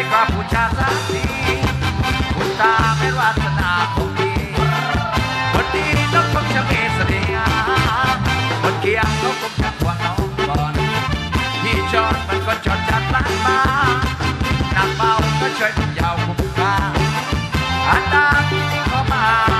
ไม่กว่าผู้ชาติสีคุณตาไม่วาสนาของดีคนดีต้องคงจะมีเสน่ห์คนเกียเขาคงจะกว่น้องก่นพี่จดมันก็จดจากล้านมานักเบาก็ช่ยาวคุ้มค่าอันดับที่เขามา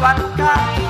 bancar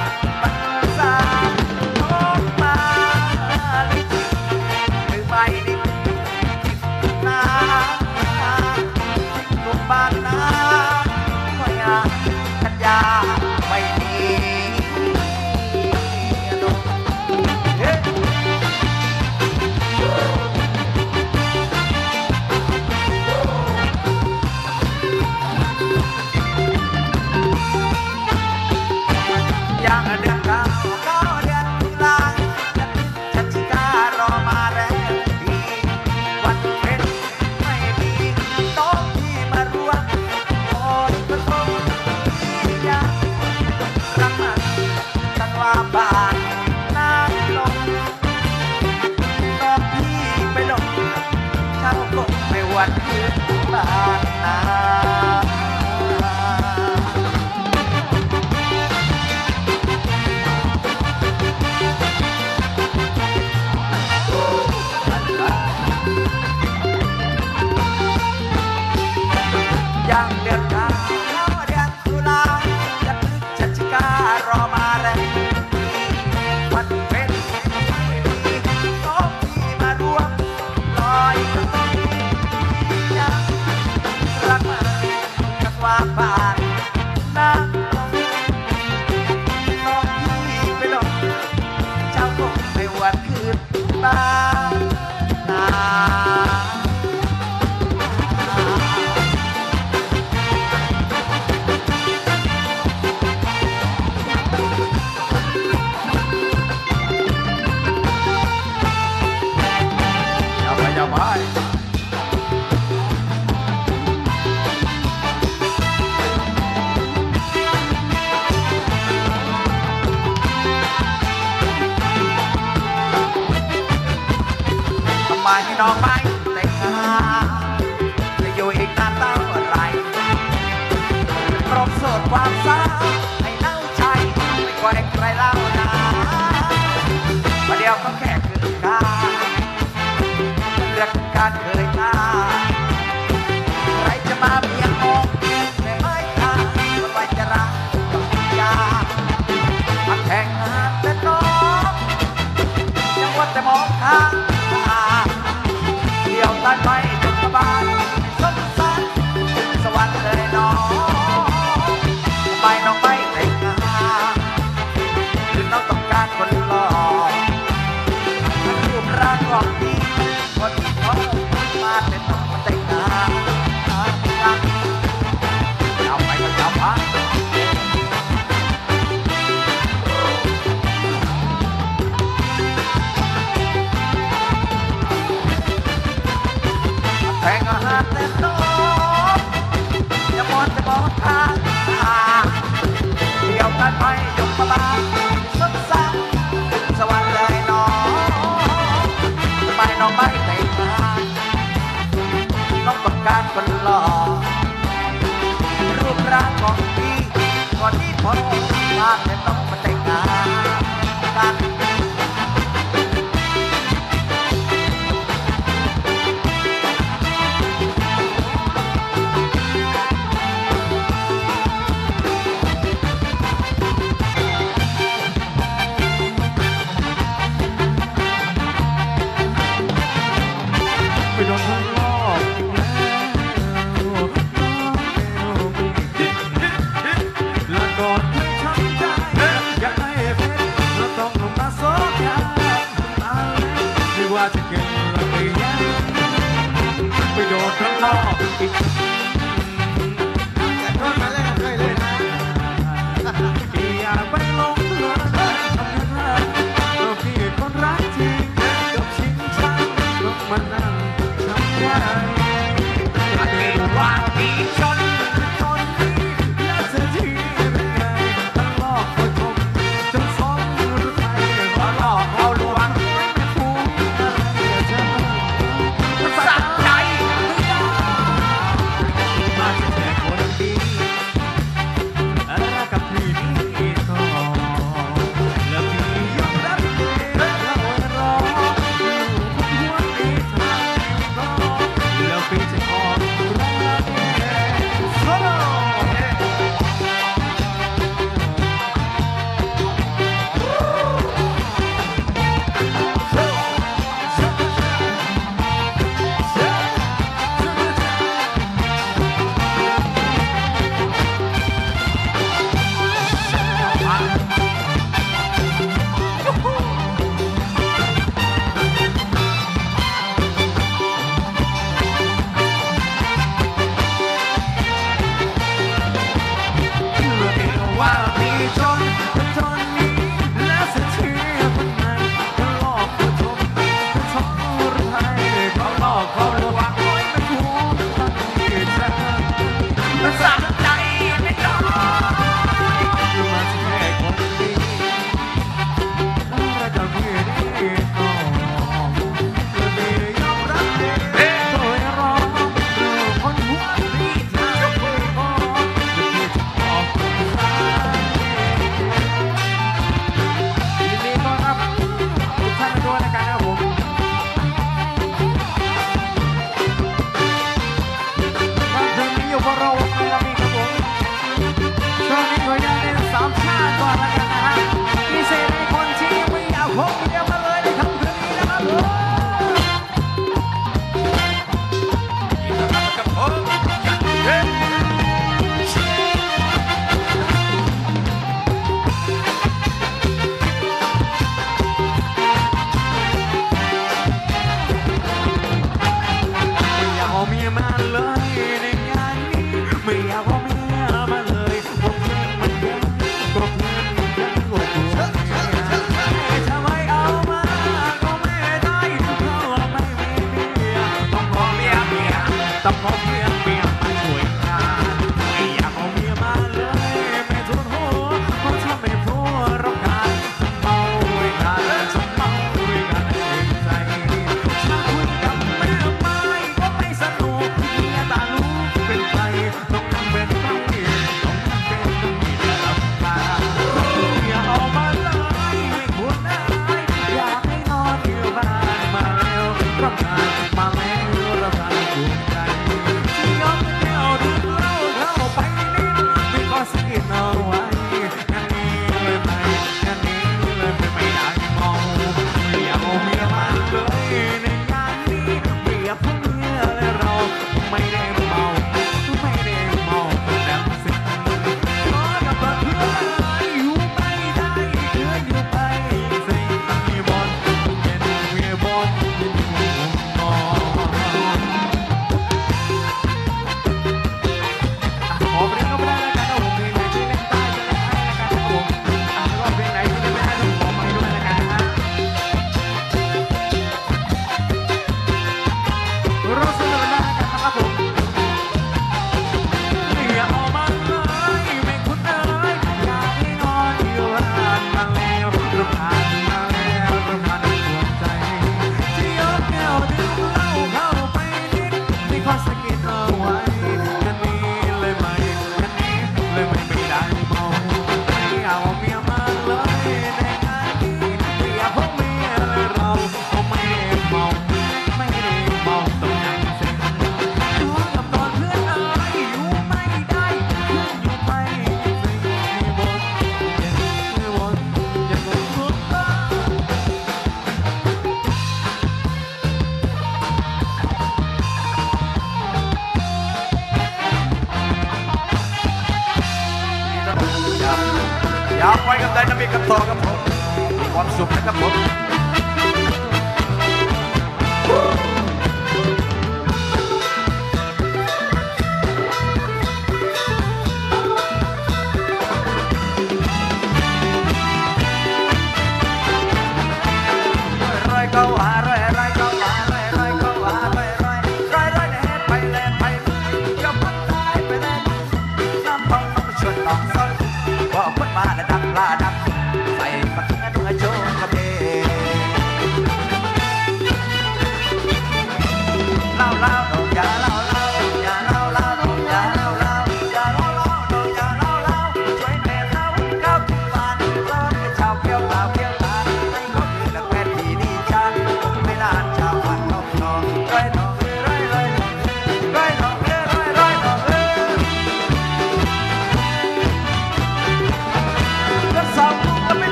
มาให้น้องไปแต่งงานจะอยู่อีกนานเท่าไร่ครบสดความสาให้นั่งใจไม่กว่าใครเล่านะมาเดียวก็แค่คืนกาเรื่องการเคยตาใครจะมาเพียงมองแต่ไม่ตาคนไว้จะรักกับยาแข่งงานแต่น้องยังวัดแต่มองทาง ตายวตันไปจนกระบาลสมสารสวรรค์ การคนหล่อรูปร่างของพี่ก่อนที่พอมาน ว่าจะเกิดอะไรยังไม่โดนทดลอกอีกอย่าโทษมาเล่นเคยเลยนะอย่าไปลงเหลือทำงานเราพี่คนรักจริงกับชิงชังต้องมานั่งทำไว้เป็นว่าพี่ชน Joy. ไว้กับไดนามิกกับต่อครับผมมีความสุขนะครับผม my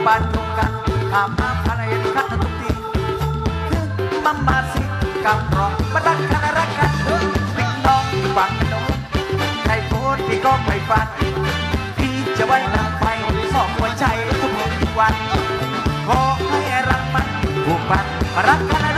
Bandungkan Mama Parayan kata tuti Mama si kamrong Padang kanarakan Big Long Bang Nung Thầy phố thì có mày phạt Khi chờ bay nắng bay Sọ qua chạy tung một quan Có hai răng mắt Buồn bạn mà răng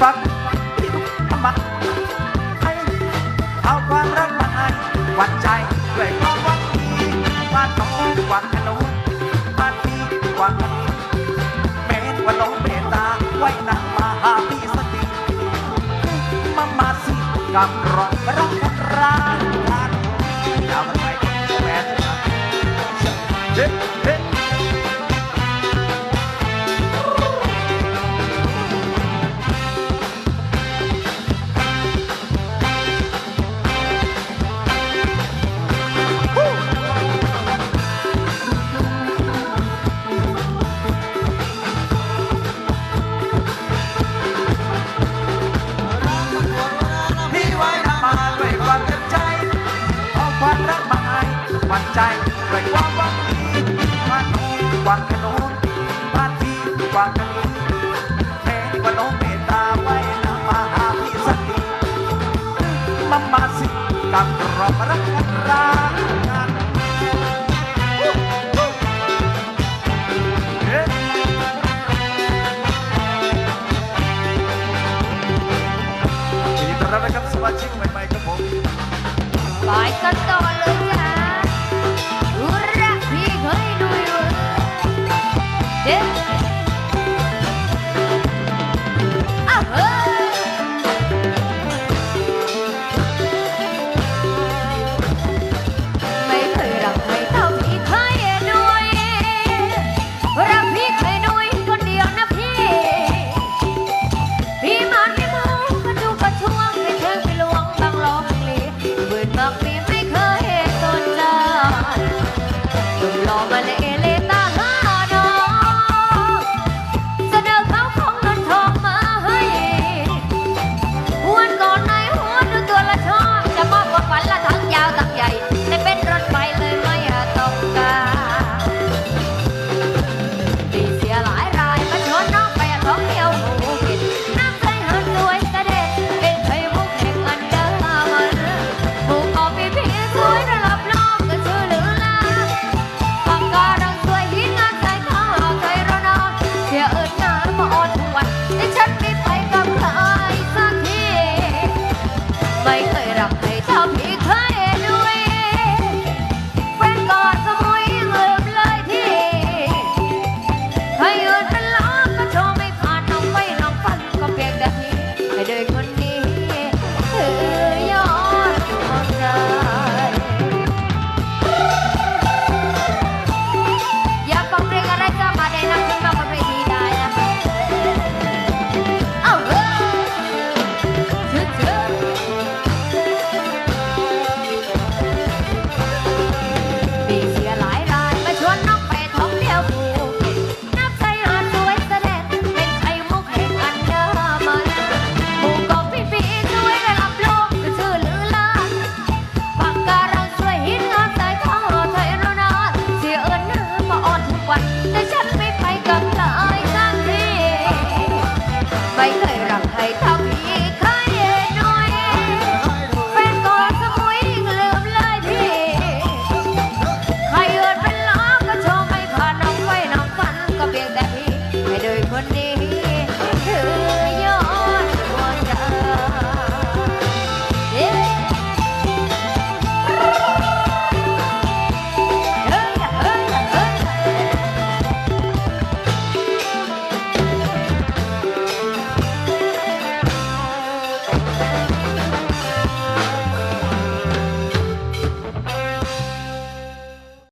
ฟักมักให้เอาความรักมาให้หวั่นใจด้วยความหวังดีบ้านน้องหวังขนมบ้านพี่หวังขนเมตวันน้องเมตตาไว้นังมาหาพี่สติมามาสิกำรองรักกันร้า ใจด้วยความหวังผ่านทีความขนนผ่านทีกว่ามขนนแค่ว่าน้องเมตตาไว้นะมาหาพี่สักทีมามาสิกับรอบรักกันรัก